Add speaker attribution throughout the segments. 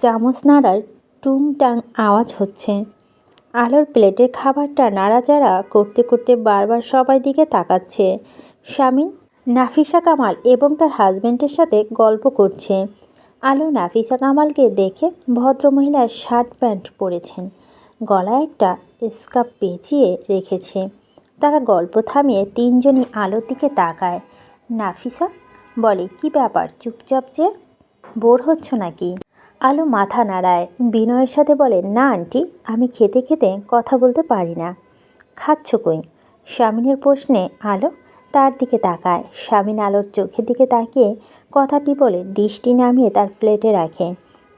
Speaker 1: চামচ নাড়ার টুংটাং আওয়াজ হচ্ছে। আলোর প্লেটের খাবারটা নাড়াচাড়া করতে করতে বারবার সবাই দিকে তাকাচ্ছে। স্বামী নাফিসা কামাল এবং তার হাজবেন্ডের সাথে গল্প করছে। আলো নাফিসা কামালকে দেখে ভদ্রমহিলার শার্ট প্যান্ট পরেছেন। গলায় একটা স্কার্ফ পেঁচিয়ে রেখেছে। তারা গল্প থামিয়ে তিনজনই আলোর দিকে তাকায়। নাফিসা, বলে, কি ব্যাপার, চুপচাপ যে? বোর হচ্ছ নাকি? আলো মাথা নাড়ায়। বিনয়ের সাথে বলে, না, আন্টি, আমি খেতে খেতে কথা বলতে পারি না। খাচ্ছ কই? স্বামীনের প্রশ্নে আলো তার দিকে তাকায়। স্বামীন আলোর চোখের দিকে তাকিয়ে কথাটি বলে, দৃষ্টি নামিয়ে তার প্লেটে রাখে।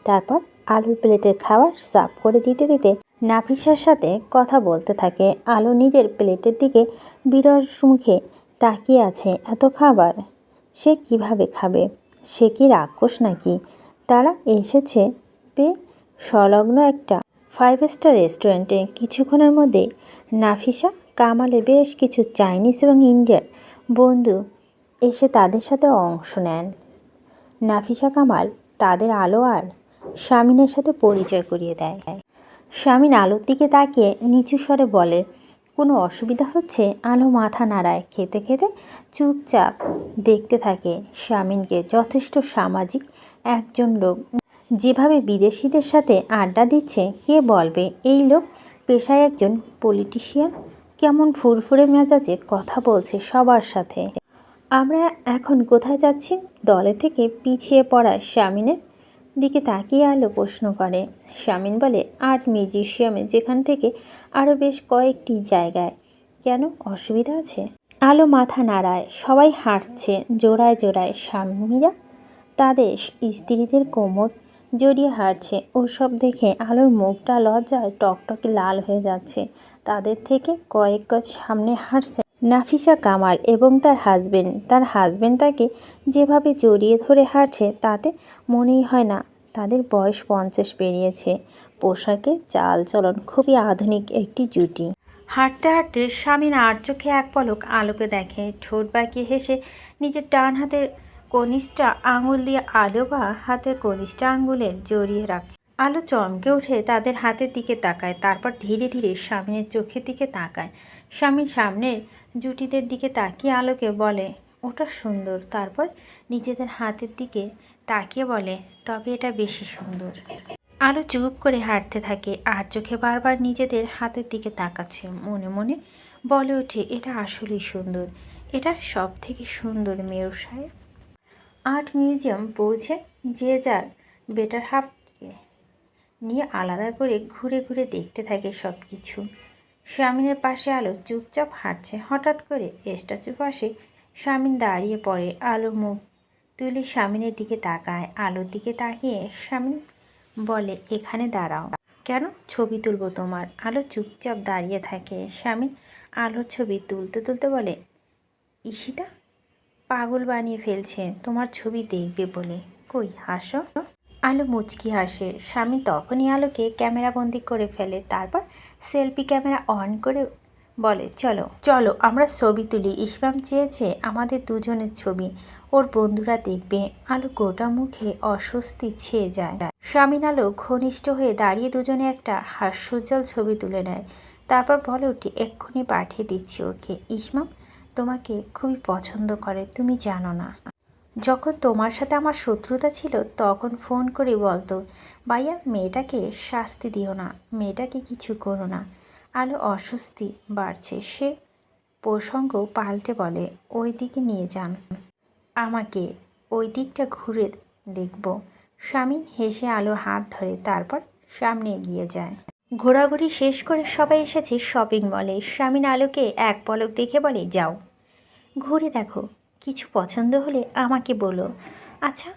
Speaker 1: তারপর আলুর প্লেটের খাবার সাফ করে দিতে দিতে নাফিসার সাথে কথা বলতে থাকে। আলো নিজের প্লেটের দিকে বিরস মুখে তাকিয়ে আছে, এত খাবার? সে কীভাবে খাবে? সে কি রাক্ষস নাকি? তারা এসেছে পে সংলগ্ন একটা ফাইভ স্টার রেস্টুরেন্টে কিছুক্ষণের মধ্যে নাফিসা, কামালে বেশ কিছু চাইনিজ এবং ইন্ডিয়ার বন্ধু এসে তাদের সাথে অংশ নেন। নাফিসা, কামাল তাদের আলো আর স্বামীনের সাথে পরিচয় করিয়ে দেয়। স্বামীন আলোর দিকে তাকিয়ে নিচু স্বরে বলে, কোনো অসুবিধা হচ্ছে? আলো মাথা নাড়ায়, খেতে খেতে চুপচাপ দেখতে থাকে স্বামীনকে যথেষ্ট সামাজিক একজন লোক। যেভাবে বিদেশিদের সাথে আড্ডা দিচ্ছে, কে বলবে? এই লোক পেশায় একজন পলিটিশিয়ান কেমন ফুরফুরে মেজাজে কথা বলছে সবার সাথে? আমরা এখন কোথায় যাচ্ছি? দলে থেকে পিছিয়ে পড়া স্বামীনের দিকে তাকিয়ে আলো প্রশ্ন করে। স্বামীন বলে, আর্ট মিউজিশিয়ামে যেখান থেকে আরও বেশ কয়েকটি জায়গায়। কেন? অসুবিধা আছে? আলো মাথা নাড়ায়। সবাই হাঁটছে জোড়ায় জোড়ায়। স্বামীরা তাদের স্ত্রীদের কোমর জড়িয়ে হাঁটছে। ওসব দেখে আলোর মুখটা লজ্জায় টকটকে লাল হয়ে যাচ্ছে। তাদের থেকে কয়েক গজ সামনে হাঁটছে নাফিসা কামাল এবং তার হাজবেন্ড তার হাজবেন্ড তাকে যেভাবে জড়িয়ে ধরে হাঁটছে, তাতে মনেই হয় না তাদের বয়স পঞ্চাশ পেরিয়েছে। পোশাকে চাল চলন খুবই আধুনিক একটি জুটি। হাঁটতে হাঁটতে স্বামীন আর চোখে এক পলক আলোকে দেখে, ঠোঁট বাঁকিয়ে হেসে নিজের ডান হাতের কনিষ্ঠা আঙুল দিয়ে আলো বা হাতের কনিষ্ঠা আঙুলের জড়িয়ে রাখে। আলো চমকে উঠে তাদের হাতের দিকে তাকায়, তারপর ধীরে ধীরে স্বামীনের চোখের দিকে তাকায়। স্বামীর সামনের জুটিদের দিকে তাকিয়ে আলোকে বলে, ওটা সুন্দর। তারপর নিজেদের হাতের দিকে তাকিয়ে বলে, তবে এটা বেশি সুন্দর। আলো চুপ করে হাঁটতে থাকে, আর চোখে বারবার নিজেদের হাতের দিকে তাকাচ্ছে। মনে মনে বলে ওঠে, এটা আসলেই সুন্দর। এটা সব থেকে সুন্দর মেয়র সাহেব। আর্ট মিউজিয়াম পৌঁছে যে যার বেটার হাফকে নিয়ে আলাদা করে ঘুরে ঘুরে দেখতে থাকে সব কিছু স্বামীনের পাশে আলো চুপচাপ হাঁটছে। হঠাৎ করে স্ট্যাচু পাশে স্বামীন দাঁড়িয়ে পড়ে আলো মুখ তুলে স্বামীনের দিকে তাকায়। আলোর দিকে তাকিয়ে স্বামীন বলে, এখানে দাঁড়াও। কেন ছবি তুলবো তোমার? আলো চুপচাপ দাঁড়িয়ে থাকে। স্বামী আলোর ছবি তুলতে তুলতে বলে ঈশিতা পাগল বানিয়ে ফেলছে, তোমার ছবি দেখবে বলে। কই, হাসো? আলো মুচকি হাসে। স্বামী তখনই আলোকে ক্যামেরাবন্দি করে ফেলে, তারপর সেলফি ক্যামেরা অন করে বলে, চলো চলো, আমরা ছবি তুলি। ইসমাম চেয়েছে আমাদের দুজনের ছবি। ওর বন্ধুরা দেখবে, আলো গোটা মুখে অস্বস্তি ছেয়ে যায়। স্বামীন আলো ঘনিষ্ঠ হয়ে দাঁড়িয়ে দুজনে একটা হাস্যজ্জ্বল ছবি তুলে নেয়। তারপর বলে উঠি এক্ষুনি পাঠিয়ে দিচ্ছি ওকে। ইসমাম তোমাকে খুবই পছন্দ করে, তুমি জানো না। যখন তোমার সাথে আমার শত্রুতা ছিল, তখন ফোন করে বলতো, ভাইয়া, মেয়েটাকে শাস্তি দিও না, মেয়েটাকে কিছু করো না। আলো অস্বস্তি বাড়ছে সে প্রসঙ্গ পাল্টে বলে ওই দিকে নিয়ে যান। আমাকে ওই দিকটা ঘুরে দেখব স্বামীন হেসে আলো হাত ধরে তারপর সামনে এগিয়ে যায়। ঘোরাঘুরি শেষ করে সবাই এসেছে শপিং মলে। স্বামীন আলোকে এক পলক দেখে বলে, যাও। ঘুরে দেখো, কিছু পছন্দ হলে আমাকে বলো। আচ্ছা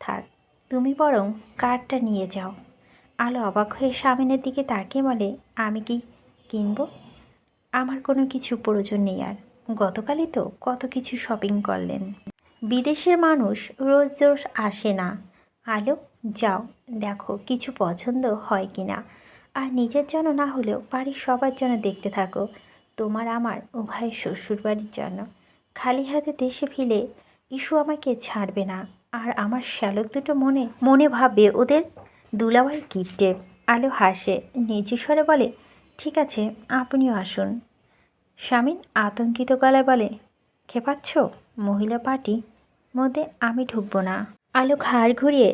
Speaker 1: থাক, তুমি বরং কার্ডটা নিয়ে যাও। আলো অবাক হয়ে স্বামীনের দিকে তাকিয়ে বলে, আমি কি কিনবো? আমার কোনো কিছু প্রয়োজন নেই আর। গতকালই তো কত কিছু শপিং করলেন। বিদেশের মানুষ রোজ রোজ আসে না। আলো, যাও, দেখো কিছু পছন্দ হয় কি না। আর নিজের জন্য না হলেও বাড়ির সবার জন্য দেখতে থাকো। তোমার আমার উভয় শ্বশুরবাড়ির জন্য। খালি হাতে দেশে ফিলে ইস্যু আমাকে ছাড়বে না। আর আমার শ্যালক দুটো মনে মনে ভাববে ওদের দুলাভাই গিফটে আলো হাসে, নিচু স্বরে বলে, ঠিক আছে, আপনিও আসুন। স্বামীন আতঙ্কিত গলায় বলে, খেপাচ্ছ? মহিলা পার্টি? মধ্যে আমি ঢুকবো না। আলো ঘাড় ঘুরিয়ে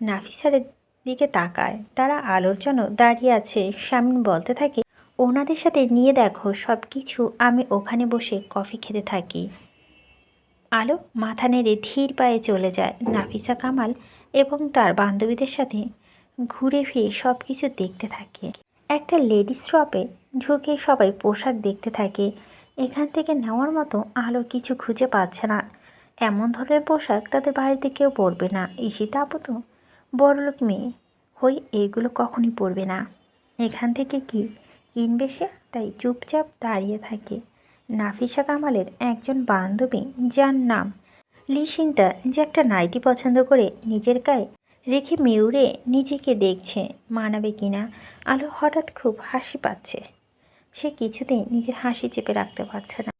Speaker 1: নাফিসারের দিকে তাকায়। তারা আলোর জন্য দাঁড়িয়ে আছে। স্বামীন বলতে থাকে ওনাদের সাথে নিয়ে দেখো সব কিছু আমি ওখানে বসে কফি খেতে থাকি। আলো মাথা নেড়ে ধীর পায়ে চলে যায় নাফিসা কামাল এবং তার বান্ধবীদের সাথে ঘুরে ফিরে সব কিছু দেখতে থাকে। একটা লেডিস শপে ঢুকে সবাই পোশাক দেখতে থাকে। এখান থেকে নেওয়ার মতো আলো কিছু খুঁজে পাচ্ছে না। এমন ধরনের পোশাক তাদের বাড়িতে কেউ পরবে না। ঈশিতা আপু তো বড়লোক মেয়ে হই এগুলো কখনই পরবে না। এখান থেকে কি কিনবে সে তাই চুপচাপ দাঁড়িয়ে থাকে। নাফিসা কামালের একজন বান্ধবী, যার নাম লিসিন্তা যে একটা নাইটি পছন্দ করে নিজের গায়ে রেখে মিউরে নিজেকে দেখছে, মানাবে কিনা আলো হঠাৎ খুব হাসি পাচ্ছে। সে কিছুতেই নিজের হাসি চেপে রাখতে পারছে না।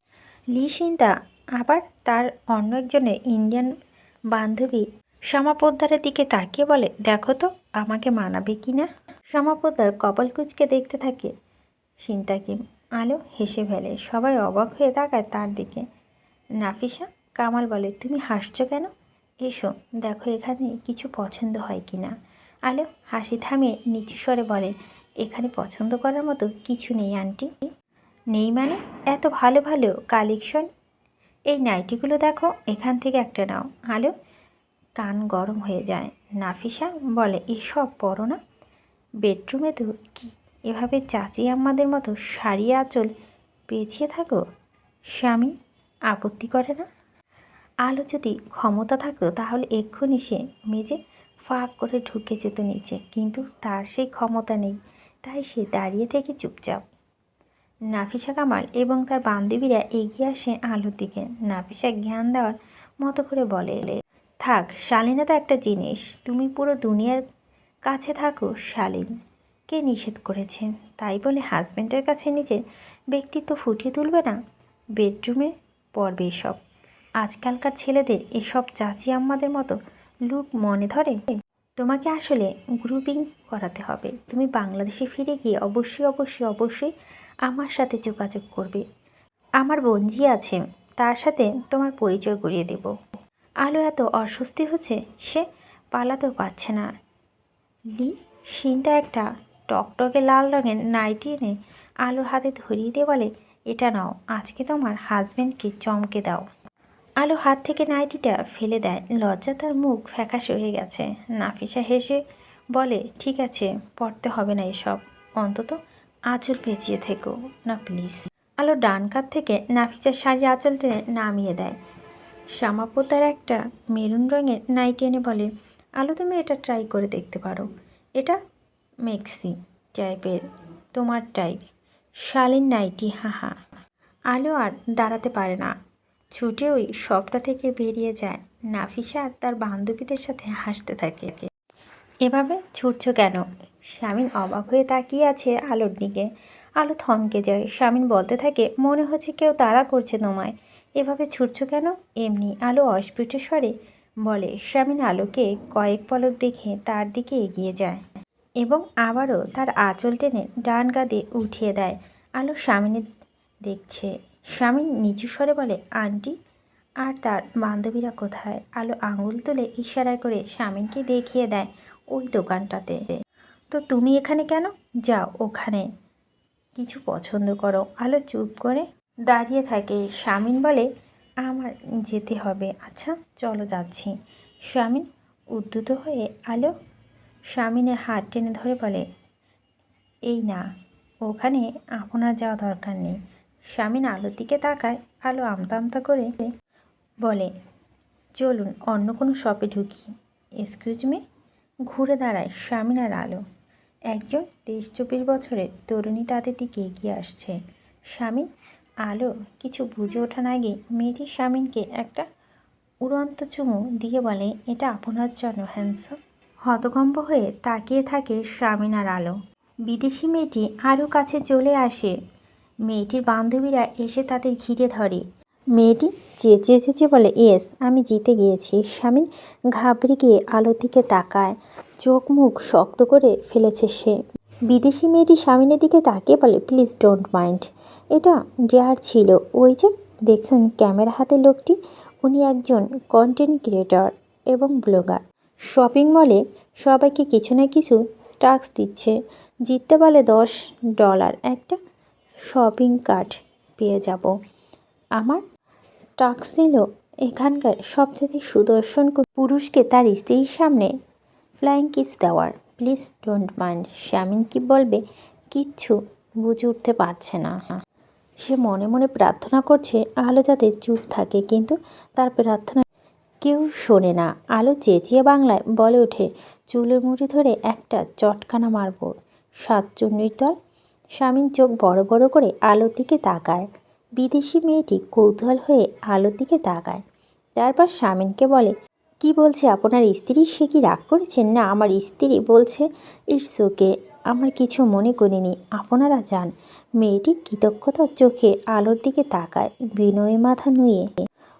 Speaker 1: লিসিন্তা আবার তার অন্য একজনের ইন্ডিয়ান বান্ধবী শ্যামা পোদ্দারের দিকে তাকিয়ে বলে, দেখো তো, আমাকে মানাবে কি না? শ্যামা পোদ্দার কপাল কুচকে দেখতে থাকে সিন্তাকে আলো হেসে ফেলে। সবাই অবাক হয়ে তাকায় তার দিকে। নাফিসা, কামাল বলে, তুমি হাসছো কেন? এসো, দেখো এখানে কিছু পছন্দ হয় কি না। আলো হাসি থামিয়ে নিচু স্বরে বলে, এখানে পছন্দ করার মতো কিছু নেই, আন্টি। নেই মানে? এত ভালো ভালো কালেকশন? এই নাইটিগুলো দেখো, এখান থেকে একটা নাও। আলো কান গরম হয়ে যায়। নাফিসা বলে, এসব পরো না? বেডরুমে তো কি এভাবে চাচি আম্মাদের মতো শাড়ি আঁচল পেঁচিয়ে থাকো? স্বামী, আপত্তি করে না? আলো যদি ক্ষমতা থাকতো তাহলে এক্ষুনি সে মেজে ফাঁক করে ঢুকে যেত নিচে, কিন্তু তার সেই ক্ষমতা নেই। তাই সে দাঁড়িয়ে থেকে চুপচাপ। নাফিসা কামাল এবং তার বান্ধবীরা এগিয়ে আসে আলোর দিকে। নাফিসা জ্ঞান দেওয়ার মতো করে বলে এলে, থাক, শালীনতা একটা জিনিস। তুমি পুরো দুনিয়ার কাছে থাকো, শালীন। কে নিষেধ করেছে? তাই বলে হাজব্যান্ডের কাছে নিজের ব্যক্তিত্ব ফুটিয়ে তুলবে না? বেডরুমে পড়বে এসব। আজকালকার ছেলেদের এসব চাচি আম্মাদের মতো লুক মনে ধরে? তোমাকে আসলে গ্রুপিং করাতে হবে। তুমি বাংলাদেশে ফিরে গিয়ে অবশ্যই অবশ্যই অবশ্যই আমার সাথে যোগাযোগ করবে। আমার বঞ্জি আছে, তার সাথে তোমার পরিচয় করিয়ে দেব। আলো এত অস্বস্তি হচ্ছে, সে পালাতেও পারছে না। লি, সিনটা একটা টকটকে লাল রঙের নাইটি এনে আলোর হাতে ধরিয়ে দিয়ে বলে, এটা নাও, আজকে তোমার হাজব্যান্ডকে চমকে দাও। আলো হাত থেকে নাইটিটা ফেলে দেয়। লজ্জা তার মুখ ফ্যাকাশে হয়ে গেছে। নাফিসা হেসে বলে, ঠিক আছে, পড়তে হবে না এসব। অন্তত আঁচল পেঁচিয়ে থেকো। না, প্লিজ। আলো ডান কাত থেকে নাফিসার শাড়ি আঁচল টেনে নামিয়ে দেয়। শ্যামাপোতার একটা মেরুন রঙের নাইটি এনে বলে, আলো, তুমি এটা ট্রাই করে দেখতে পারো। এটা মেক্সি টাইপের তোমার টাইপ। শালীন নাইটি, হাহা। আলো আর দাঁড়াতে পারে না। ছুটে ওই সবটা থেকে বেরিয়ে যায়। নাফিসা আর তার বান্ধবীদের সাথে হাসতে থাকে। এভাবে ছুটছো কেন? স্বামীন অবাক হয়ে তাকিয়ে আছে আলোর দিকে। আলো থমকে যায়। স্বামীন বলতে থাকে, মনে হচ্ছে কেউ তাড়া করছে তোমায়। এভাবে ছুটছো কেন? এমনি আলো অস্ফুট স্বরে বলে স্বামীন আলোকে কয়েক পলক দেখে তার দিকে এগিয়ে যায়। এবং আবারও তার আঁচল টেনে ডান কাঁধে উঠিয়ে দেয়। আলো স্বামীনের দেখছে। স্বামী নিচু স্বরে বলে, আন্টি, আর তার বান্ধবীরা কোথায়? আলো আঙুল তুলে ইশারা করে স্বামীনকে দেখিয়ে দেয় ওই দোকানটাতে। তো তুমি এখানে কেন? যাও ওখানে। কিছু পছন্দ করো। আলো চুপ করে দাঁড়িয়ে থাকে। স্বামীন বলে, আমার যেতে হবে। আচ্ছা চলো যাচ্ছি। স্বামীন উদ্ধত হয়ে আলো স্বামীনের হাত টেনে ধরে বলে, এই না, ওখানে আপনার যাওয়া দরকার নেই। স্বামীন আলোর দিকে তাকায়, আলো আমতা আমতা করে বলে, চলুন, অন্য কোনো শপে ঢুকি। এক্সকিউজ মি ঘুরে দাঁড়ায় স্বামীন আর আলো। একজন তেইশ চব্বিশ বছরের তরুণী তাদের দিকে এগিয়ে আসছে। স্বামীন আলো কিছু বুঝে ওঠার আগে মেয়েটি স্বামীনকে একটা উড়ন্ত চুমু দিয়ে বলে, এটা আপনার জন্য হ্যান্ডসাম হতকম্ব হয়ে তাকিয়ে থাকে স্বামীন আর আলো। বিদেশি মেয়েটি আরও কাছে চলে আসে। মেয়েটির বান্ধবীরা এসে তাদের ঘিরে ধরে। মেয়েটি চেঁচিয়ে চেঁচিয়ে বলে, ইয়েস, আমি জিতে গিয়েছি। স্বামী ঘাবড়ে গিয়ে আলোর দিকে তাকায়। চোখ মুখ শক্ত করে ফেলেছে সে। বিদেশি মেয়েটি স্বামীনের দিকে তাকিয়ে বলে, প্লিজ ডোন্ট মাইন্ড। এটা যার ছিল। ওই যে দেখছেন ক্যামেরা হাতে লোকটি, উনি একজন কন্টেন্ট ক্রিয়েটর এবং ব্লগার। শপিং মলে সবাইকে কিছু না কিছু টাস্ক দিচ্ছে। জিততে পারলে দশ ডলার একটা শপিং কার্ট পেয়ে যাব। আমার টাস্ক ছিল এখানকার সবচেয়ে সুদর্শন পুরুষকে তার স্ত্রীর সামনে ফ্লাইং কিস দেওয়ার। প্লিজ ডোন্ট মাইন্ড স্বামীন কি বলবে? কিচ্ছু বুঝে উঠতে পারছে না। সে মনে মনে প্রার্থনা করছে, আলো যাতে চুপ থাকে, কিন্তু তার প্রার্থনা কেউ শোনে না। আলো চেঁচিয়ে বাংলায় বলে ওঠে, চুলের মুড়ি ধরে একটা চটকানা মারব। সাতচুন্নির দল স্বামীর চোখ বড় বড় করে আলোর দিকে তাকায়। বিদেশি মেয়েটি কৌতূহল হয়ে আলোর দিকে তাকায়। তারপর স্বামীনকে বলে, কি বলছে আপনার স্ত্রী? সে কি রাগ করেছেন না, আমার স্ত্রী বলছে, ইটস ওকে, আমার কিছু মনে করিনি, আপনারা যান মেয়েটি কৃতজ্ঞতার চোখে আলোর দিকে তাকায়, বিনয়ী মাথা নুয়ে।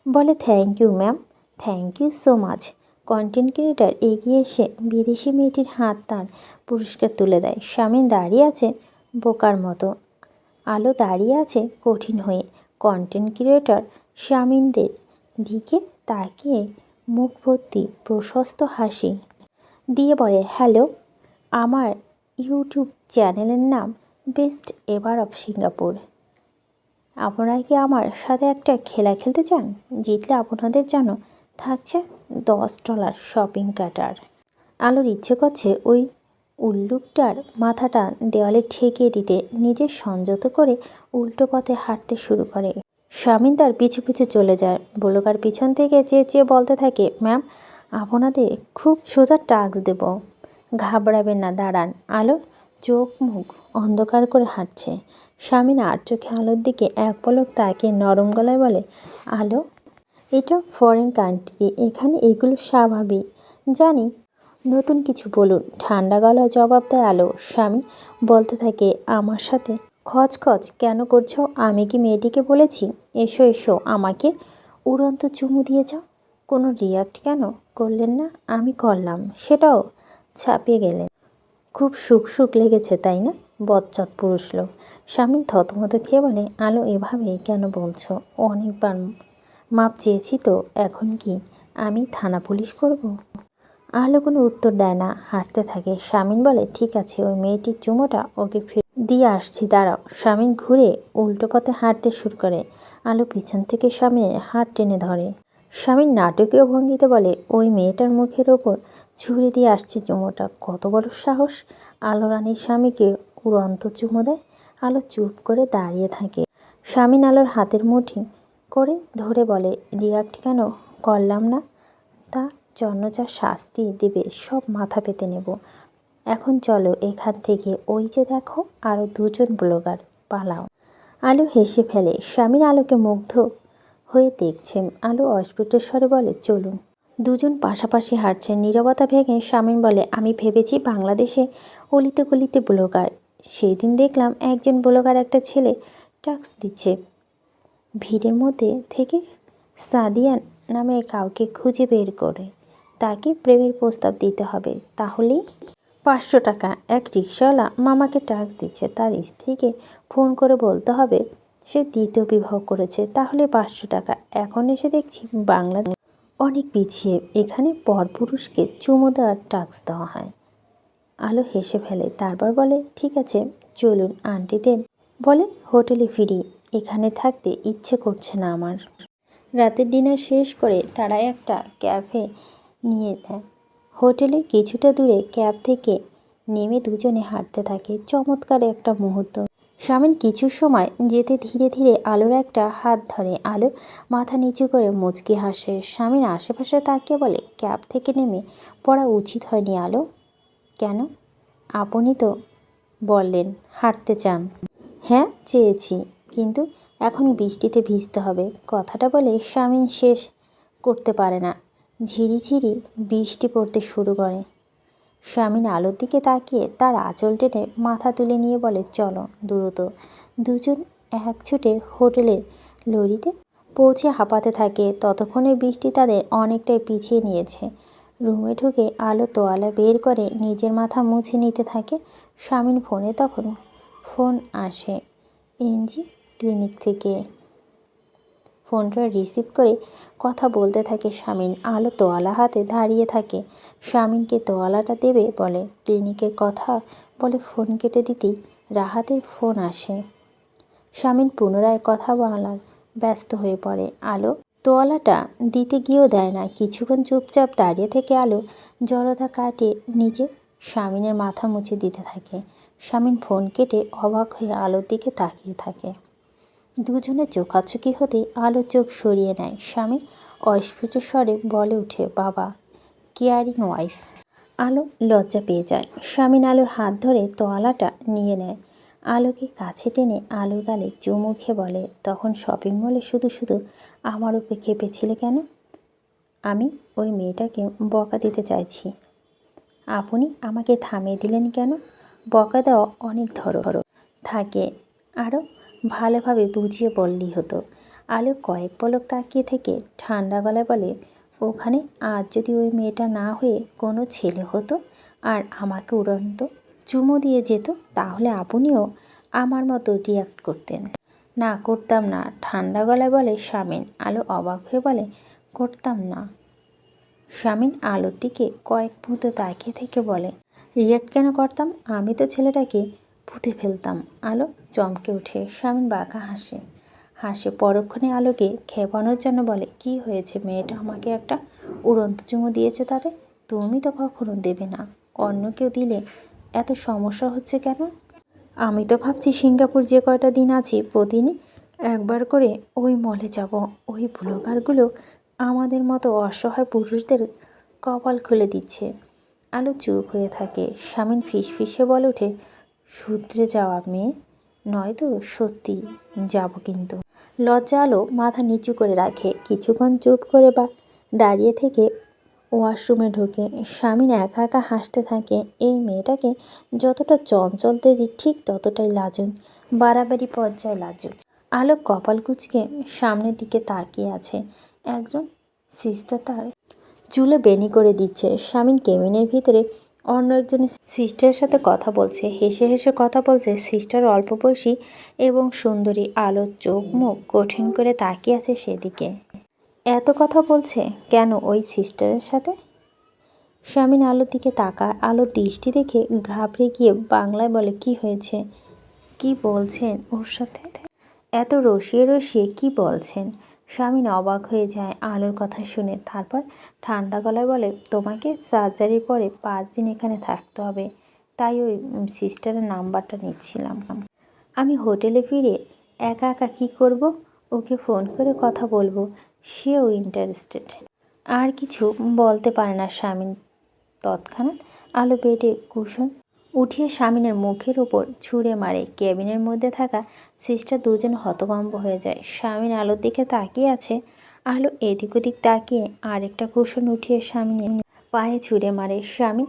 Speaker 1: বলে, thank you, ma'am. Thank you so much content creator এগিয়ে এসে বিদেশি মেয়েটির হাত তার পুরস্কার তুলে দেয়। স্বামী দাঁড়িয়ে আছে বোকার মতো। আলো দাঁড়িয়ে আছে কঠিন হয়ে। কন্টেন্ট ক্রিয়েটর স্বামীনদের দিকে তাকিয়ে মুখ ভর্তি, প্রশস্ত হাসি দিয়ে বলে হ্যালো আমার ইউটিউব চ্যানেলের নাম বেস্ট এভার অফ সিঙ্গাপুর আপনারা কি আমার সাথে একটা খেলা খেলতে চান? জিতলে আপনাদের জন্য থাকছে দশ ডলার শপিং কাটার। আলোর ইচ্ছে করছে ওই উল্লুকটার মাথাটা দেওয়ালে ঠেকিয়ে দিতে নিজের সংযত করে উল্টো পথে হাঁটতে শুরু করে। স্বামীন তার পিছু পিছু চলে যায়। বলকার পিছন থেকে চেয়ে চেয়ে বলতে থাকে, ম্যাম, আপনাদের খুব সোজা টাস্ক দেব। ঘাবড়াবেন না, দাঁড়ান। আলো চোখ মুখ অন্ধকার করে হাঁটছে। স্বামীন আর চোখে আলোর দিকে এক পলক তাকে নরম গলায় বলে, আলো এটা ফরেন কান্ট্রি এখানে এগুলো স্বাভাবিক। জানি, নতুন কিছু বলুন। ঠান্ডা গলায় জবাব দেয় আলো। স্বামী বলতে থাকে, আমার সাথে খচখচ কেন করছ? আমি কি মেয়েটিকে বলেছি? এসো এসো, আমাকে উড়ন্ত চুমু দিয়ে যাও। কোনো রিয়াক্ট কেন? করলেন না, আমি করলাম। সেটাও ছাপিয়ে গেলেন। খুব সুখ সুখ লেগেছে, তাই না? বচ্চত পুরুষ লোক। স্বামী থতমত খেয়ে বলে, আলো, এভাবে কেন বলছো? অনেকবার মাপ চেয়েছি তো, এখন কি আমি থানা পুলিশ করব। আলো কোনো উত্তর দেয় না, হাঁটতে থাকে। স্বামীন বলে, ঠিক আছে, ওই মেয়েটির চুমোটা ওকে ফিরে দিয়ে আসছি, দাঁড়াও। স্বামীন ঘুরে উল্টো পথে হাঁটতে শুরু করে। আলো পিছন থেকে স্বামীর হাত টেনে ধরে। স্বামীর নাটকীয় ভঙ্গিতে বলে, ওই মেয়েটার মুখের ওপর ছুঁড়ে দিয়ে আসছে চুমোটা, কত বড় সাহস। আলো রানীর স্বামীকে উড়ন্ত চুমো দেয়। আলো চুপ করে দাঁড়িয়ে থাকে। স্বামীন আলোর হাতের মুঠি করে ধরে বলে রিয়াক্ট কেন করলাম না? তা জন্য যা শাস্তি দেবে সব মাথা পেতে নেব। এখন চলো এখান থেকে ওই যে দেখো আরও দুজন ব্লগার, পালাও। আলো হেসে ফেলে স্বামীর আলোকে মুগ্ধ হয়ে দেখছেন আলো অস্ফুট স্বরে বলে, চলুন। দুজন পাশাপাশি হাঁটছেন নীরবতা ভেঙে স্বামীন বলে, আমি ভেবেছি বাংলাদেশে অলিতে গলিতে ব্লগার। সেই দিন দেখলাম একজন ব্লগার একটা ছেলে টাক্স দিচ্ছে। ভিড়ের মধ্যে থেকে সাদিয়ান নামে কাউকে খুঁজে বের করে। তাকে প্রেমের প্রস্তাব দিতে হবে। তাহলেই পাঁচশো টাকা, এক রিক্সাওয়ালা মামাকে ট্যাক্স দিচ্ছে। তার স্ত্রীকে ফোন করে বলতে হবে, সে দ্বিতীয় বিবাহ করেছে। তাহলে পাঁচশো টাকা। এখন এসে দেখছি বাংলাদেশ অনেক পিছিয়ে। এখানে পরপুরুষকে চুমো দেওয়ার টাক্স দেওয়া হয়। আলো হেসে ফেলে। তারপর বলে, ঠিক আছে, চলুন আন্টিদের বলে, হোটেলে ফিরি। এখানে থাকতে ইচ্ছে করছে না আমার। রাতের ডিনার শেষ করে তারা একটা ক্যাফে নিয়ে দেয় হোটেলে কিছুটা দূরে ক্যাব থেকে নেমে দুজনে হাঁটতে থাকে। চমৎকার একটা মুহূর্ত। স্বামীন কিছু সময় যেতে ধীরে ধীরে আলোর একটা হাত ধরে। আলো মাথা নিচু করে মুচকি হাসে। স্বামীন আশেপাশে তাকিয়ে বলে, ক্যাব থেকে নেমে পড়া উচিত হয়নি আলো? কেন? আপনি তো বললেন, হাঁটতে চান। হ্যাঁ চেয়েছি। কিন্তু এখন বৃষ্টিতে ভিজতে হবে। কথাটা বলে স্বামীন শেষ করতে পারে না। ঝিরিঝিরি বৃষ্টি পড়তে শুরু করে। স্বামীন আলোর দিকে তাকিয়ে তার আঁচল টেনে মাথা তুলে নিয়ে বলে, চলো দ্রুত। দুজন এক ছুটে হোটেলের লরিতে পৌঁছে হাঁপাতে থাকে। ততক্ষণে বৃষ্টি তাদের অনেকটাই পিছিয়ে নিয়েছে। রুমে ঢুকে আলো তোয়ালা বের করে নিজের মাথা মুছে নিতে থাকে। স্বামীর ফোনে তখন ফোন আসে, এনজি? ক্লিনিক থেকে ফোনটা রিসিভ করে কথা বলতে থাকে স্বামীন আলো তোয়ালা হাতে দাঁড়িয়ে থাকে। স্বামীনকে তোয়ালাটা দেবে বলে। ক্লিনিকের কথা বলে ফোন কেটে দিতেই রাহাতের ফোন আসে। স্বামীন পুনরায় কথা বলার ব্যস্ত হয়ে পড়ে। আলো তোয়ালাটা দিতে গিয়েও দেয় না। কিছুক্ষণ চুপচাপ দাঁড়িয়ে থেকে আলো জড়তা কাটিয়ে নিজে স্বামীনের মাথা মুছে দিতে থাকে। স্বামীন ফোন কেটে অবাক হয়ে আলোর দিকে তাকিয়ে থাকে। দুজনে চোখাচোখি হতেই আলো চোখ সরিয়ে নেয়। স্বামী অস্ফুট স্বরে বলে উঠে বাবা কেয়ারিং ওয়াইফ আলো লজ্জা পেয়ে যায়। স্বামীন আলোর হাত ধরে তোয়ালাটা নিয়ে নেয়। আলোকে কাছে টেনে আলোর গালে চুমু খেয়ে বলে, তখন শপিং মলে শুধু শুধু আমার উপরে খেপেছিলে কেন? আমি ওই মেয়েটাকে বকা দিতে চাইছি। আপনি আমাকে থামিয়ে দিলেন কেন? বকা দেওয়া অনেক ধরো থাকে। আরও ভালোভাবে বুঝিয়ে বললেই হতো আলো কয়েক পলক তাকিয়ে থেকে ঠান্ডা গলায় বলে, ওখানে আজ যদি ওই মেয়েটা না হয়ে কোনো ছেলে হতো আর আমাকে উড়ন্ত, চুমো দিয়ে যেত, তাহলে আপনিও আমার মতো রিয়াক্ট করতেন। না, করতাম না। ঠান্ডা গলায় বলে স্বামীন আলো অবাক হয়ে বলে, করতাম না। স্বামীন আলোর দিকে কয়েক মুহূর্ত তাকিয়ে থেকে বলে, রিয়াক্ট কেন করতাম? আমি তো ছেলেটাকে পুঁতে ফেলতাম। আলো চমকে ওঠে স্বামীন বাঁকা হাসে। হাসে পরক্ষণে আলোকে খেপানোর জন্য বলে, কি হয়েছে মেয়েটা? আমাকে একটা উড়ন্ত চুমো দিয়েছে তাতে? তুমি তো কখনো দেবে না। অন্য কেউ দিলে? এত সমস্যা হচ্ছে কেন? আমি তো ভাবছি সিঙ্গাপুর যে কয়টা দিন আছি প্রতিদিন একবার করে ওই মলে যাব। ওই ব্লগারগুলো আমাদের মতো অসহায় পুরুষদের কপাল খুলে দিচ্ছে। আলো চুপ হয়ে থাকে। স্বামীন ফিস ফিসে বলে ওঠে সূত্রে যাওয়া মেয়ে? নয়তো সত্যি যাব কিন্তু। লজ্জা আলো মাথা নিচু করে রাখে, কিছুক্ষণ চুপ করে বা দাঁড়িয়ে থেকে ওয়াশরুমে ঢুকে। স্বামীন একা একা হাসতে থাকে, এই মেয়েটাকে যতটা চঞ্চল তেজি, ঠিক ততটাই লাজুক, বাড়াবাড়ি পর্যায়ে লাজুক। আলো কপাল কুচকে সামনের দিকে তাকিয়ে আছে। একজন সিস্টার তার চুলে বেনি করে দিচ্ছে। স্বামীন কেবিনের ভিতরে অন্য একজন সিস্টারের সাথে কথা বলছে। হেসে হেসে কথা বলছে সিস্টার অল্প বয়সী এবং সুন্দরী। আলোর চোখ, মুখ কঠিন করে তাকিয়ে আছে সেদিকে। এত কথা বলছে কেন ওই সিস্টারের সাথে? স্বামীন আলোর দিকে তাকায়। আলোর দৃষ্টি দেখে ঘাবড়ে গিয়ে বাংলায় বলে, কি হয়েছে? কি বলছেন ওর সাথে? এত রসিয়ে রসিয়ে কি বলছেন? স্বামীন অবাক হয়ে যায় আলোর কথা শুনে। তারপর ঠান্ডা গলায় বলে, তোমাকে সার্জারির পরে পাঁচ দিন এখানে থাকতে হবে। তাই ওই সিস্টারের নাম্বারটা নিচ্ছিলাম। আমি হোটেলে ফিরে একা একা কী করব? ওকে ফোন করে কথা বলব। সেও ইন্টারেস্টেড আর কিছু বলতে পারে না স্বামী। তৎক্ষণাৎ আলো বেডে কুশন উঠিয়ে স্বামীনের মুখের ওপর ছুঁড়ে মারে। কেবিনের মধ্যে থাকা সিস্টার দুজন হতভম্ব হয়ে যায়। স্বামীন আলোর দিকে তাকিয়ে আছে। আলো এদিক ওদিক তাকিয়ে আরেকটা কুশন উঠিয়ে স্বামীনের পায়ে ছুঁড়ে মারে। স্বামী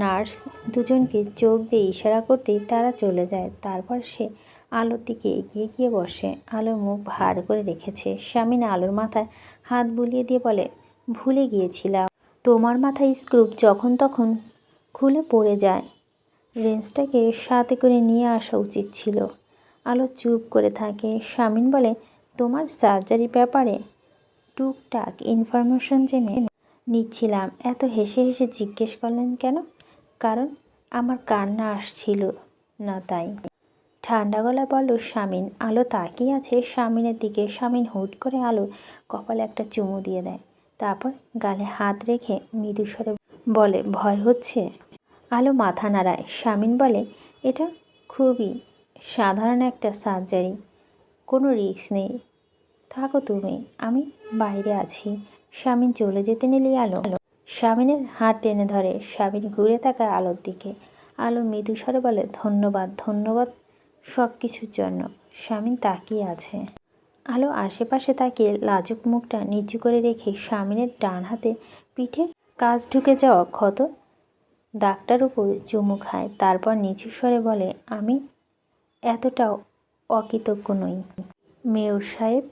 Speaker 1: নার্স দুজনকে চোখ দিয়ে ইশারা করতেই তারা চলে যায়। তারপর সে আলোর দিকে এগিয়ে গিয়ে বসে। আলোর মুখ ভার করে রেখেছে। স্বামীন আলোর মাথায় হাত বুলিয়ে দিয়ে বলে, ভুলে গিয়েছিলাম। তোমার মাথায় স্ক্রুপ যখন তখন খুলে পড়ে যায়। রেঞ্জটাকে সাথে করে নিয়ে আসা উচিত ছিল। আলো চুপ করে থাকে। স্বামীন বলে, তোমার সার্জারি ব্যাপারে টুকটাক ইনফরমেশন জেনে নিচ্ছিলাম। এত হেসে হেসে জিজ্ঞেস করলেন কেন? কারণ আমার কান্না আসছিল না তাই। ঠান্ডা গলায় বলল স্বামীন আলো তাকিয়ে আছে স্বামীনের দিকে। স্বামীন হুট করে আলো কপালে একটা চুমু দিয়ে দেয়। তারপর গালে হাত রেখে মৃদু স্বরে বলে, ভয় হচ্ছে? আলো মাথা নাড়ায়। স্বামীন বলে, এটা খুবই সাধারণ একটা সার্জারি। কোনো রিস্ক নেই। থাকো তুমি, আমি বাইরে আছি। স্বামীন চলে যেতে নিলেই আলো। স্বামীনের হাত টেনে ধরে। স্বামীন ঘুরে তাকায় আলোর দিকে। আলো মৃদু স্বরে বলে, ধন্যবাদ ধন্যবাদ সব কিছুর জন্য। স্বামীন তাকিয়ে আছে। আলো আশেপাশে তাকিয়ে লাজুক মুখটা নিচু করে রেখে স্বামীনের ডান হাতে পিঠে কাজ ঢুকে যাওয়া ক্ষত ডাক্তার উপর চুমু খায় তারপর নিচু স্বরে বলে আমি এতটাও অকৃতজ্ঞ নই। মেয়র সাহেব